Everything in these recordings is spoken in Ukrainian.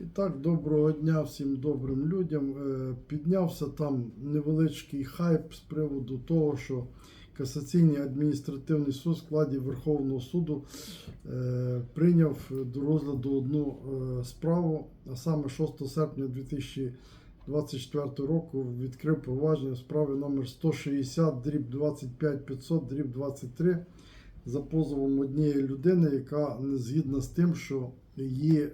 І так, доброго дня всім добрим людям. Е, Піднявся там невеличкий хайп з приводу того, що Касаційний адміністративний суд в складі Верховного суду е, прийняв до розгляду одну е, справу, а саме 6 серпня 2024 року відкрив провадження в справі номер 160 дріб 25 500 дріб 23 за позовом однієї людини, яка не згідна з тим, що її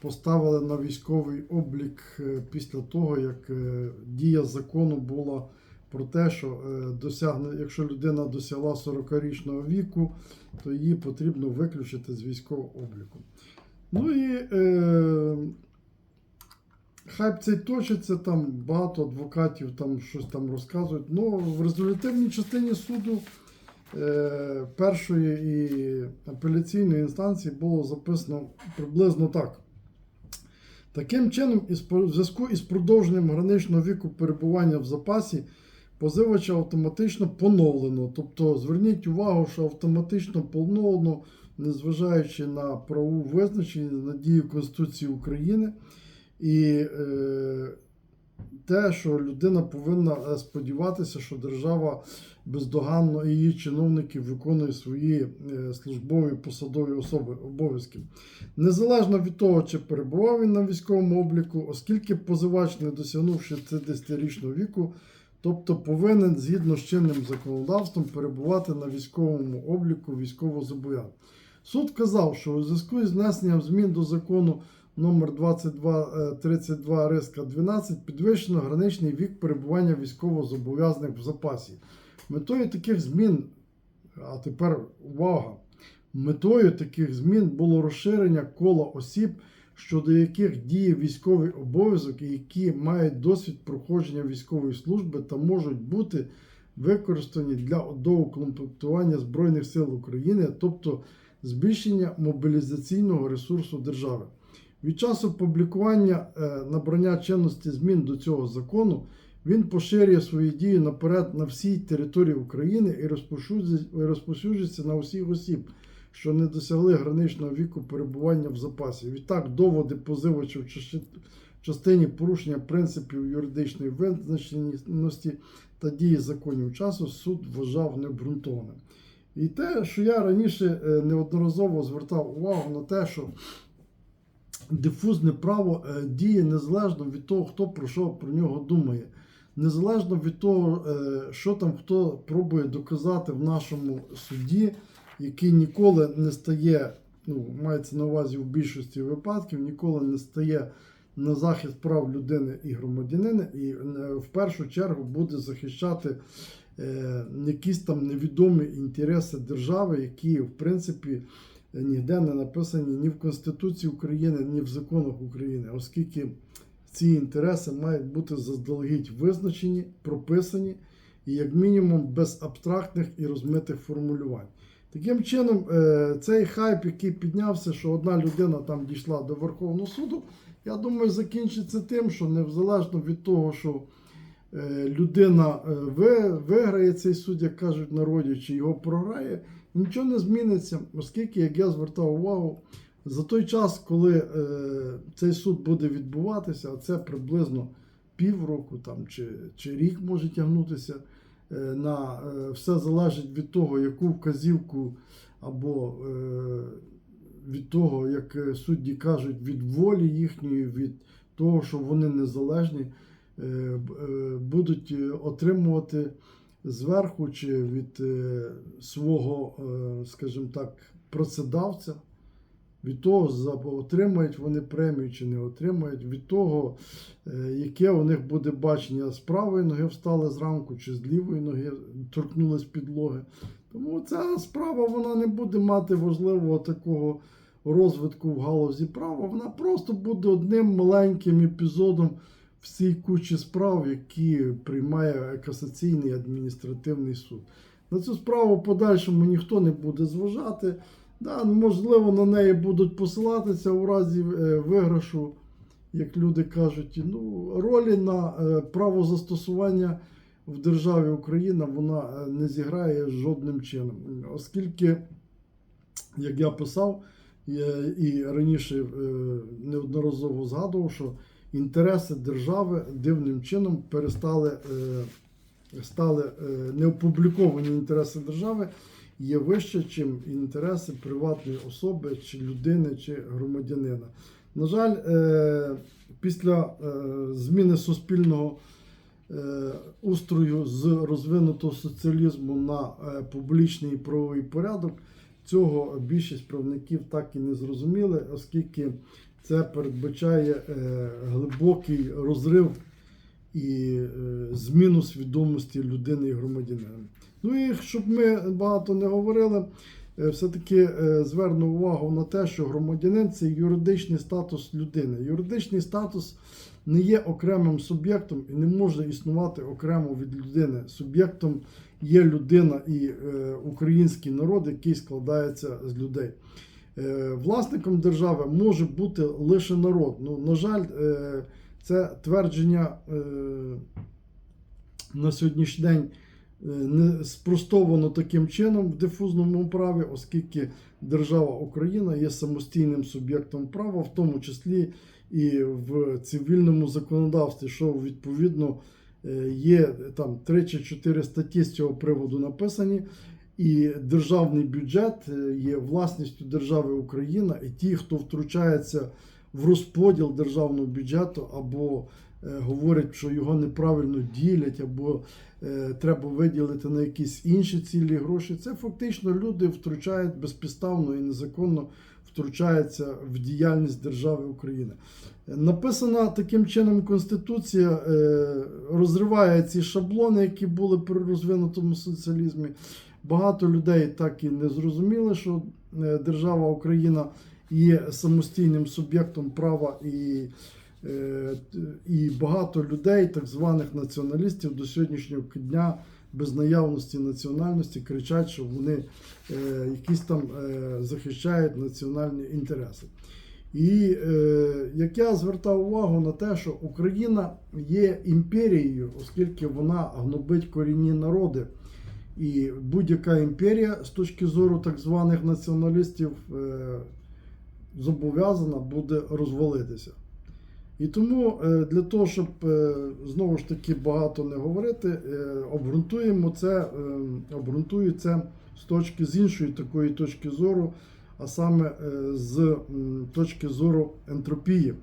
поставили на військовий облік е, після того, як е, дія закону була про те, що е, досягне, якщо людина досягла 40-річного віку, то її потрібно виключити з військового обліку. Ну і е, хайп цей точиться, там багато адвокатів там щось там розказують. Ну, в резолютивній частині суду е, першої і апеляційної інстанції було записано приблизно так. Таким чином, в зв'язку із продовженням граничного віку перебування в запасі, позивача автоматично поновлено. Тобто зверніть увагу, що автоматично поновлено, незважаючи на правову визначення, на дію Конституції України. І е, те, що людина повинна е, сподіватися, що держава бездоганно і її чиновники виконують свої е, службові посадові особи обов'язки. Незалежно від того, чи перебував він на військовому обліку, оскільки позивач, не досягнувши 60-річного віку, тобто повинен згідно з чинним законодавством перебувати на військовому обліку військовозобов'язаних. Суд вказав, що у зв'язку із внесенням змін до закону номер 2232 риска 12 підвищено граничний вік перебування військовозобов'язаних в запасі. Метою таких змін, а тепер увага, метою таких змін було розширення кола осіб, щодо яких діє військовий обов'язок і які мають досвід проходження військової служби та можуть бути використані для доукомплектування Збройних сил України, тобто збільшення мобілізаційного ресурсу держави. Від часу публікування е, набрання чинності змін до цього закону він поширює свої дії наперед на всій території України і розповсюджується на усіх осіб, що не досягли граничного віку перебування в запасі. Відтак, доводи позивачів в частині порушення принципів юридичної визначеності та дії законів часу суд вважав необґрунтованим. І те, що я раніше е, неодноразово звертав увагу на те, що дифузне право е, діє незалежно від того, хто про що про нього думає. Незалежно від того, е, що там хто пробує доказати в нашому суді, який ніколи не стає, ну, мається на увазі в більшості випадків, ніколи не стає на захист прав людини і громадянина, і е, в першу чергу буде захищати якісь там невідомі інтереси держави, які в принципі ніде не написані ні в Конституції України, ні в законах України, оскільки ці інтереси мають бути заздалегідь визначені, прописані і, як мінімум, без абстрактних і розмитих формулювань. Таким чином, е, цей хайп, який піднявся, що одна людина там дійшла до Верховного суду, я думаю, закінчиться тим, що незалежно від того, що е, людина е, виграє цей суд, як кажуть народі, чи його програє, нічого не зміниться, оскільки, як я звертав увагу, за той час, коли е, цей суд буде відбуватися, а це приблизно півроку там, чи, чи рік може тягнутися, е, на, е, все залежить від того, яку вказівку або е, від того, як е, судді кажуть, від волі їхньої, від того, що вони незалежні, е, е, будуть е, отримувати зверху чи від е, свого, е, скажімо так, працедавця, від того, отримають вони премію чи не отримають, від того, е, яке у них буде бачення з правої ноги встали зранку, чи з лівої ноги торкнулись підлоги. Тому ця справа вона не буде мати важливого такого розвитку в галузі права. Вона просто буде одним маленьким епізодом в цій кучі справ, які приймає касаційний адміністративний суд. На цю справу в подальшому ніхто не буде зважати. Да, можливо, на неї будуть посилатися у разі е, виграшу, як люди кажуть. Ну, ролі на е, право застосування в державі Україна вона е, не зіграє жодним чином, оскільки, як я писав, і раніше неодноразово згадував, що інтереси держави дивним чином перестали е, стали е, неопубліковані інтереси держави є вище, ніж інтереси приватної особи, чи людини, чи громадянина. На жаль, е, після зміни суспільного устрою з розвинутого соціалізму на публічний і правовий порядок, цього більшість правників так і не зрозуміли, оскільки це передбачає е, глибокий розрив і е, зміну свідомості людини і громадянина. Ну і щоб ми багато не говорили, е, все-таки зверну увагу на те, що громадянин це юридичний статус людини. Юридичний статус не є окремим суб'єктом і не може існувати окремо від людини. Суб'єктом є людина і український народ, який складається з людей. Е, Власником держави може бути лише народ. Ну, на жаль, е, це твердження е, на сьогоднішній день не спростовано таким чином в дифузному праві, оскільки держава Україна є самостійним суб'єктом права, в тому числі і в цивільному законодавстві, що відповідно є там 3 чи 4 статті з цього приводу написані. І державний бюджет е, є власністю держави Україна, і ті, хто втручається в розподіл державного бюджету, або е, говорять, що його неправильно ділять, або е, треба виділити на якісь інші цілі гроші, це фактично люди втручають безпідставно і незаконно втручаються в діяльність держави України. Написана таким чином Конституція розриває ці шаблони, які були при розвинутому соціалізмі. Багато людей так і не зрозуміли, що е, держава Україна є самостійним суб'єктом права, і, е, і багато людей, так званих націоналістів, до сьогоднішнього дня без наявності національності кричать, що вони е, якісь там захищають національні інтереси. І е, як я звертав увагу на те, що Україна є імперією, оскільки вона гнобить корінні народи. І будь-яка імперія з точки зору так званих націоналістів е, зобов'язана буде розвалитися. І тому е, для того, щоб е, знову ж таки багато не говорити, обґрунтуємо це, обґрунтую це з точки з іншої такої точки зору, а саме з точки зору ентропії.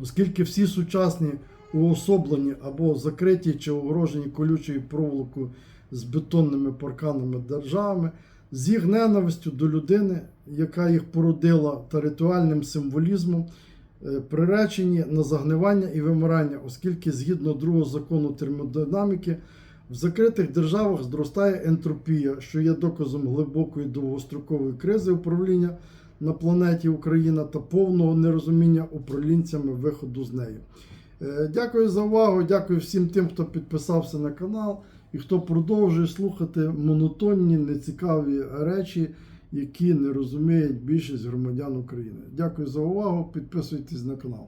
Оскільки всі сучасні уособлені або закриті чи огорожені колючою проволокою з бетонними парканами державами, з їх ненавистю до людини, яка їх породила, та ритуальним символізмом, е, приречені на загнивання і вимирання, оскільки згідно другого закону термодинаміки, в закритих державах зростає ентропія, що є доказом глибокої довгострокової кризи управління на планеті Україна та повного нерозуміння управлінцями виходу з неї. Е, Дякую за увагу. Дякую всім тим, хто підписався на канал і хто продовжує слухати монотонні, нецікаві речі, які не розуміють більшість громадян України. Дякую за увагу. Підписуйтесь на канал.